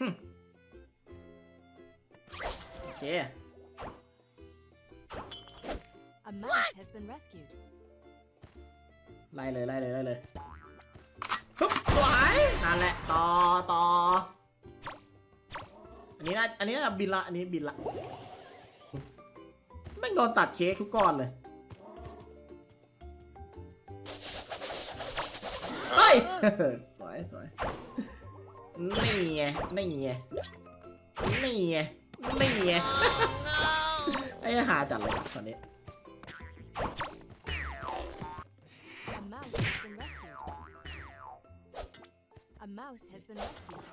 หึโอเค A mouse has been rescued. ไล่เลยไล่เลยไล่เลยปึ๊บสวยนั่นแหละต่อต่ออันนี้น่าอันนี้น่าจะบินละอันนี้บินละไม่งโดนตัดเค้กทุกก้อนเลยเฮ้ยสวยสวย นี่ไงนี่ไงนี่ไงนี่ไงไอ้หาจัดเลยตอนนี้ A mouse has been rescued. A mouse has been rescued.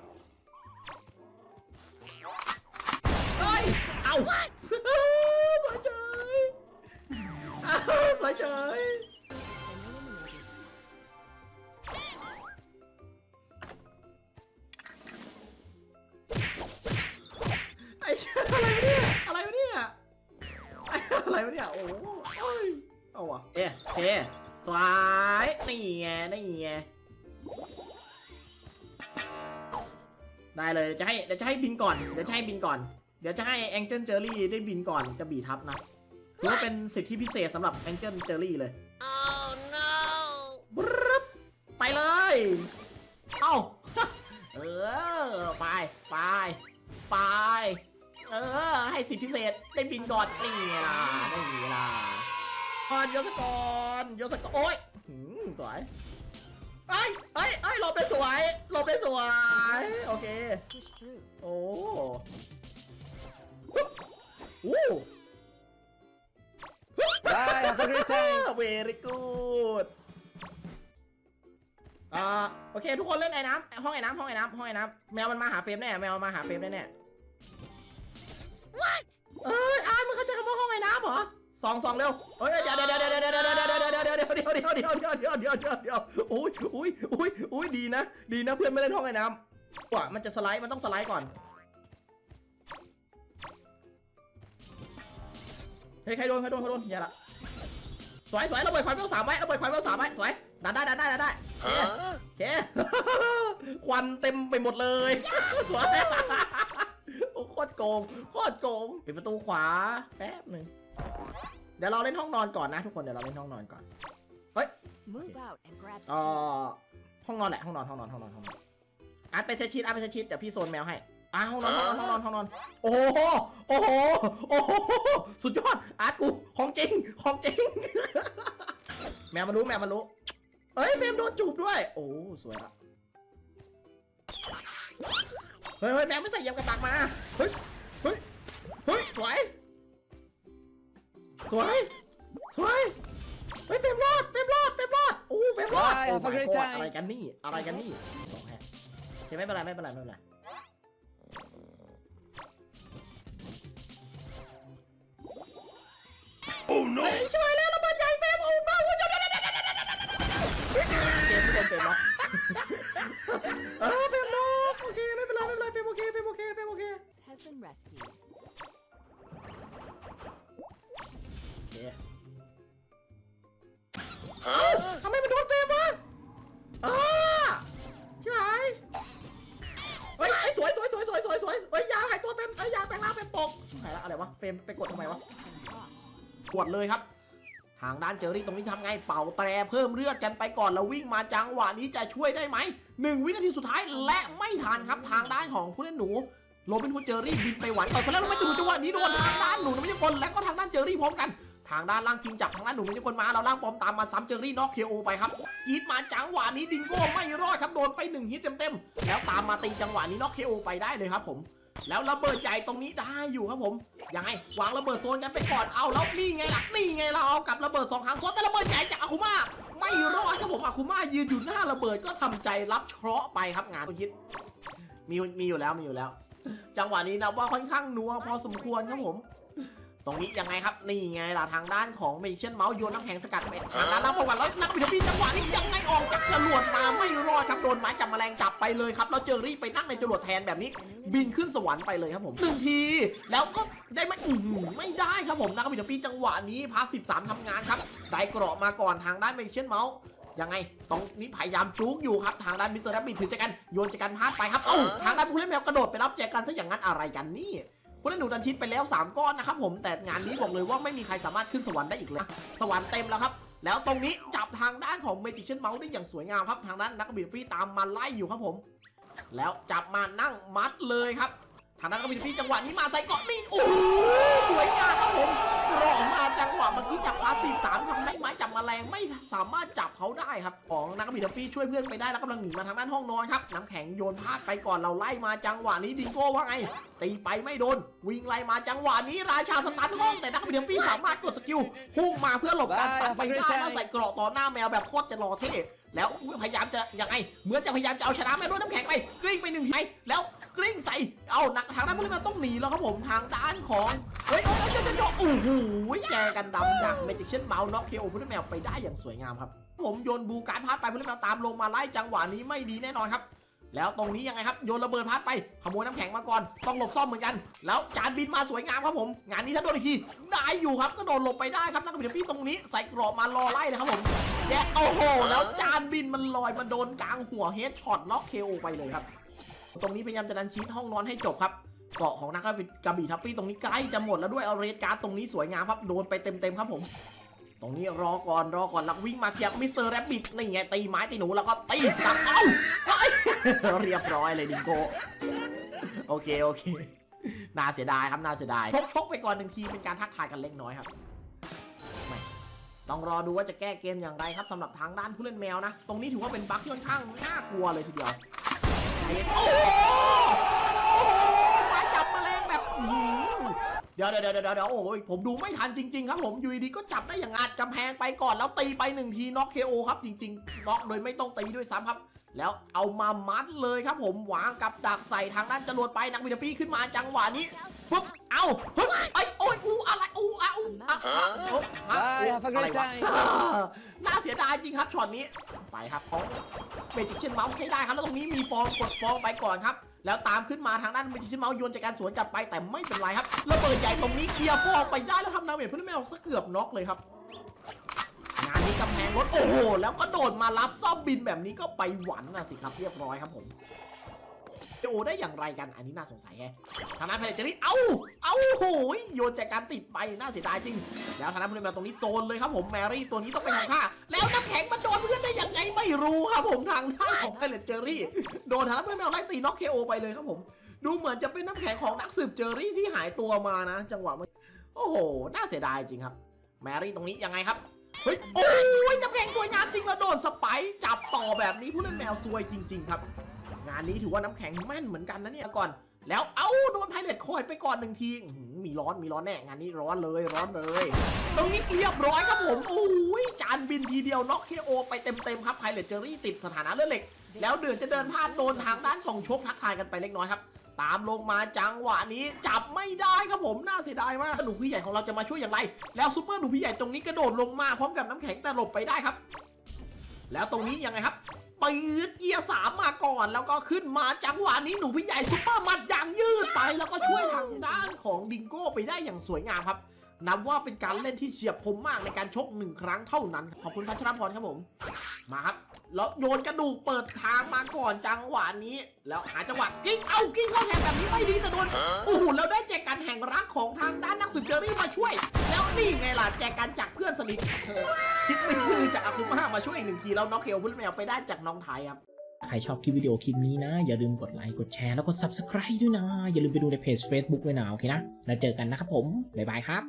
เฮ้ยเอาสวยเฉยเอาสวยเฉย อะไรวะเนี่ยอะไรวะเนี่ย โอ้โหเอ้ยเอาวะเอ๊ะเอ๊ะสวยนี่ไงนี่ไงได้เลยจะให้เดี๋ยวจะให้บินก่อนเดี๋ยวจะให้บินก่อน เดี๋ยวจะให้แองเจิลเจอรี่ได้บินก่อนจะบีทับนะถือว่าเป็นสิทธิพิเศษสำหรับแองเจิลเจอรี่เลย Oh no! บรึ๊บไปเลย เอ้า เออ ไป ไป ไป เออ ให้สิทธิพิเศษได้บินก่อนนี่ไงล่ะนี่ไงล่ะก่อนยศกรยศกรโอ้ยหืมสวยเอ้ยเอ้ยเอ้ยหลบได้สวยหลบได้สวย โอเค Push through. โอ้ฮึบโอ้ Bye, have a great time. very good อ่าโอเค ทุกคนเล่นไอ้น้ำห้องไอ้น้ำห้องไอ้น้ำห้องไอ้น้ำแมวมันมาหาเฟรมแน่แมวมันมาหาเฟรมแน่แน่ What เอ้ยอ่านมันเข้าใจคำว่าห้องไอ้น้ำเหรอสองสองเร็วเฮ้ยเดี๋ยวเดี๋ยวเดี๋ยวเดี๋ยวเดี๋ยวเดี๋ยวเดี๋ยวเดี๋ยวเดี๋ยวเดี๋ยวเดี๋ยวเดี๋ยวเดี๋ยวเดี๋ยวเดี๋ยวเดี๋ยวเดี๋ยวเดี๋ยวอุ้ยอุ้ยอุ้ยอุ้ยดีนะดีนะเพื่อนไม่เล่นห้องไอ้น้ำว่ะมันจะสไลด์มันต้องสไลด์ก่อนเฮ้ยใครโดนใครโดนใครโดนอย่าละสวยสวยระเบิดควายเวลสามไว้ระเบิดควายเวลสามไว้สวยดันได้ดันได้ดันได้ Huh? โอเคควันเต็มไปหมดเลยสวยโอ้โคตร โกงโคตรโกงปิดประตูขวาแป๊บหนึ่งเดี๋ยวเราเล่นห้องนอนก่อนนะทุกคนเดี๋ยวเราเล่นห้องนอนก่อน Move out and grab the เอ่อ cheese. ห้องนอนแหละห้องนอนห้องนอนห้องนอนห้องนอนอาร์ตไปเซตชีตอาร์ตไปเซตชีตเดี๋ยวพี่โซนแมวให้อะห้องนอนห้องนอนห้องนอนห้องนอนโอ้โหโอ้โหโอ้โหสุดยอดอาร์ตกูของจริงของจริงแมวมันรู้แมวมันรู้เอ้ยแมวโดนจูบด้วย โอ้สวยละ เฮ้ยเฮ้ยแมวไม่ใส่ยำกระตักมา เฮ้ย เฮ้ย เฮ้ย สวย สวย สวย เฮ้ยเต็มรอดเต็มรอดเต็มรอดโอ้เต็มรอด Bye, โอ้ have a my great god time อะไรกันนี่ อะไรกันนี่สองแฮะโอเคไม่เป็นไรไม่เป็นไรไม่เป็นไร Oh เฮ้ยช่วยแล้ว กดทำไมวดเลยครับ ทางด้านเจอรี่ตรงนี้ทำไงเป่าแตรเพิ่มเลือดกันไปก่อนแล้ววิ่งมาจังหวะนี้จะช่วยได้ไหมหนึ่งวินาทีสุดท้ายและไม่ทันครับทางด้านของผู้เล่นหนูโรบินฮูดเจอรี่บินไปหวานต่อยคนแรกแล้วไม่ถึงจังหวะนี้โดนทางด้านหนูไม่ใช่คนและก็ทางด้านเจอรี่พร้อมกันทางด้านล่างจิงจับทางด้านหนูไม่ใช่คนมาเราล่างปอมตามมาซ้ำเจอรี่น็อกเคโอไปครับอีทมาจังหวะนี้ดิงโก้ไม่รอดครับโดนไปหนึ่งฮิตเต็มๆแล้วตามมาตีจังหวะนี้น็อกเคโอไปได้เลยครับผม แล้วระเบิดใหญ่ตรงนี้ได้อยู่ครับผมยังไงวางระเบิดโซนกันไปก่อนเอาแล้วนี่ไงล่ะนี่ไงเราเอากับระเบิดสองครั้งโซนแต่ระเบิดใหญ่จากอาคุมาไม่รอดครับผมอาคุมายืนอยู่หน้าระเบิดก็ทำใจรับเคราะห์ไปครับงานตัวคิดมีมีอยู่แล้วมีอยู่แล้ว จังหวะนี้นะว่าค่อนข้างนัวพอสมควรครับผม ตรงนี้ยังไงครับนี่ไงล่ะทางด้านของเมจิเชียนเมาส์โยนน้ำแข็งสกัดไปทางด้านล่างประวัติแล้วนักบินพี่จังหวะนี้ยังไงออกจากจรวดมาไม่รอดครับโดนไม้จับแมลงจับไปเลยครับแล้วเจอรี่ไปนั่งในจรวดแทนแบบนี้ บินขึ้นสวรรค์ไปเลยครับผมหนึ่งที แล้วก็ได้ไหมอื้อหือไม่ได้ครับผมนักบินพี่จังหวะนี้พาสิบสามทำงานครับได้เกราะมาก่อนทางด้านเมจิเชียนเมาส์ยังไงตรงนี้พยายามจุกอยู่ครับ ทางด้านมิสเตอร์แรบบิทถือแจกันโยนแจกันพลาดไปครับ เอ้า ทางด้านผู้เล่นแมวกระโดดไปรับแจกันซะอย่างนั้นอะไรกันนี่ ผู้เล่นหนูดันชิดไปแล้ว 3 ก้อนนะครับผมแต่งานนี้บอกเลยว่าไม่มีใครสามารถขึ้นสวรรค์ได้อีกเลย สวรรค์เต็มแล้วครับ แล้วตรงนี้จับทางด้านของเมจิชเชนเมาส์ได้อย่างสวยงามครับทางด้านนักบินฟรีตามมาไล่อยู่ครับผม แล้วจับมานั่งมัดเลยครับ ทางด้านกบิดฟี่จังหวะนี้มาใส่เกาะนี่โอ้โหสวยงามครับผมกรอกมาจังหวะเมื่อกี้จับพาสีสามทำให้ไม้จับมแมลงไม่สามารถจับเขาได้ครับของนักบิดฟี่ช่วยเพื่อนไปได้แล้วกำลังหนีมาทางด้านห้องนอนครับน้ำแข็งโยนพลาดไปก่อนเราไล่มาจังหวะนี้ดิงโก้ว่าไงตีไปไม่โดน วิ่งไล่มาจังหวะนี้ราชาสตันห้องแต่นักบิดฟี่สามารถกดสกิลพุ่งมาเพื่อหลบการสตันไปได้แล้วใส่เกราะต่อหน้าแมวแบบโคตรจะรอเท่แล้วพยายามจะยังไงเหมือนจะพยายามจะเอาชนะแม่ด้วยน้ำแข็งไปกลิ้งไปหนึ่งทีแล้วกลิ้งใส่เอาหนักทางด้านผู้เล่นมันต้องหนีแล้วครับผมทางด้านของเฮ้ยโอ้ยเจ้าเจ้าเจ้าโอ้โหแจกันดำจากเมจิกเช่นเมาส์น็อกเคโอผู้เล่นแมวไปได้อย่างสวยงามครับ ผมโยนบูการ์ดพาดไปผู้เล่นแมวตามลงมาไล่จังหวะนี้ไม่ดีแน่นอนครับแล้วตรงนี้ยังไงครับโยนระเบิดพัดไปขโมยน้ำแข็งมาก่อนต้องหลบซ่อมเหมือนกัน แล้วจานบินมาสวยงามครับผม งานนี้ถ้าโดนอีกทีได้อยู่ครับก็โดนหลบไปได้ครับนักบินพี่ตรงนี้ใส่กรอบมารอไล่เลยครับผม แยกโอ้โห แล้วจานบินมันลอยมาโดนกลางหัวเฮดช็อตน็อกเคโอไปเลยครับ ตรงนี้พยายามจะดันชีตห้องนอนให้จบครับเกาะของนักกระบี่ทัฟฟี่ตรงนี้ใกล้จะหมดแล้วด้วยเอาเรดการ์ดตรงนี้สวยงามครับโดนไปเต็มๆครับผม ตรงนี้รอก่อนรอก่อนแล้ววิ่งมาเคลียร์มิสเตอร์แรบบิทนี่ไงตีไม้ตีหนูแล้วก็ตีกลับเอ้าเฮ้ยเรียบร้อยเลยดิงโกโอเคโอเคน่าเสียดายครับน่าเสียดายชกชกไปก่อนหนึ่งทีเป็นการทักทายกันเล็กน้อยครับไม่ ต้องรอดูว่าจะแก้เกมอย่างไรครับสำหรับทางด้านผู้เล่นแมวนะ ตรงนี้ถือว่าเป็นบั๊กที่ค่อนข้างน่ากลัวเลยทีเดียวโอ้โหโอ้โหมาจับแมลงแบบเดี๋ยวเดี๋ยวเดี๋ยวเดี๋ยวโอ้ยผมดูไม่ทันจริง ๆ ครับผมยูดีก็จับได้อย่างอัดกำแพงไปก่อนแล้วตีไปหนึ่งทีน็อกเคโอครับจริงๆน็อกโดยไม่ต้องตีด้วยซ้ำครับแล้วเอามามัดเลยครับผมวางกับดักใส่ทางด้านจรวดไปนักบินปีขึ้นมาจังหวะนี้ปุ๊บเอาปุ๊บไอ้โอ้ยอูอะไรอูอะ โอ๊ะฮะ Bye, have a อะไร great วะ time. น่าเสียดายจริงครับช็อตนี้ไปครับของเมจิกเชนเมาส์ใช้ได้ครับแล้วตรงนี้มีฟองกดฟองไปก่อนครับ แล้วตามขึ้นมาทางด้านเมจิกเชนเมาส์โยนจากการสวนกลับไปแต่ไม่เป็นไรครับระเบิดใหญ่ตรงนี้เคลียร์ฟองไปได้แล้วทำดาเมจเพื่อนแมวซะเกือบน็อกเลยครับ งานนี้กำแพงรถโอ้โหแล้วก็โดดมารับซ่อมบินแบบนี้ก็ไปหวันนะสิครับเรียบร้อยครับผมจะ โอได้อย่างไรกันอันนี้น่าสงสัยแฮะทางด้านเพลเจอรี่เอ้าเอ้าโหยโยนจากการติดไปน่าเสียดายจริง แล้วทางด้านผู้เล่นแมวตรงนี้โซนเลยครับผมแมรี่ตัวนี้ต้องเป็นของข้าแล้วน้ำแข็งมันโดนเพื่อนได้ยังไงไม่รู้ครับผมทางด้านของเพลเจอรี่โดนทางด้านผู้เล่นแมวไล่ตีน็อกเคโอไปเลยครับผม ดูเหมือนจะเป็นน้ำแข็งของนักสืบเจอรี่ที่หายตัวมานะ จังหวะมื่อโอ้โห น่าเสียดายจริงครับ แมรี่ตรงนี้ยังไงครับเฮ้ยโอ้ยน้ำแข็งสวยงามจริงแล้วโดนสไปร์จับต่อแบบนี้ผู้เล่นแมวซวยจริง ๆ ครับ งานนี้ถือว่าน้ำแข็งแม่นเหมือนกันนะเนี่ยก่อน แล้วเอ้าโดนไพเรตคอยไปก่อนหนึ่งทีมีร้อนมีร้อนแน่งานนี้ร้อนเลยร้อนเลย ตรงนี้เรียบร้อยครับผมโอ้ยจานบินทีเดียวน็อกเคโอไปเต็มๆครับไพเรตเจอรี่ติดสถานะเลือดเหล็ก แล้วเดือดจะเดินพลาดโดนทางด้านส่องชกทักทายกันไปเล็กน้อยครับตามลงมาจังหวะนี้จับไม่ได้ครับผมน่าเสียดายมากหนูพี่ใหญ่ของเราจะมาช่วยอย่างไร แล้วซูเปอร์หนูพี่ใหญ่ตรงนี้กระโดดลงมาพร้อมกับน้ำแข็งแต่หลบไปได้ครับ แล้วตรงนี้ยังไงครับ ปืดเกียร์สามมาก่อน แล้วก็ขึ้นมาจังหวะนี้หนูพี่ใหญ่ซุปเปอร์มัดยางยืดไป แล้วก็ช่วยทางด้านของดิงโก้ไปได้อย่างสวยงามครับ นับว่าเป็นการเล่นที่เฉียบคมมากในการชกหนึ่งครั้งเท่านั้น ขอบคุณพัชรพรครับผม มาครับ แล้วโยนกระดูกเปิดทางมาก่อนจังหวะนี้ แล้วหาจังหวะกิ้ง เอ้ากิ้งเข้าแทงแบบนี้ไม่ดีแต่โดนโอ้โหแล้วได้แจกันแห่งรักของทางด้านนักสืบเจอรี่มาช่วย แล้วนี่ไงล่ะแจกันจากเพื่อนสนิท งทีแล้วน็อกเคลพุ่นแมวไปได้จากน้องไทยครับ ใครชอบคลิปวิดีโอคลิปนี้นะ อย่าลืมกดไลค์กดแชร์แล้วก็ subscribe ด้วยนะ อย่าลืมไปดูในเพจ Facebook ด้วยนะโอเคนะ แล้วเจอกันนะครับผม บ๊ายบายครับ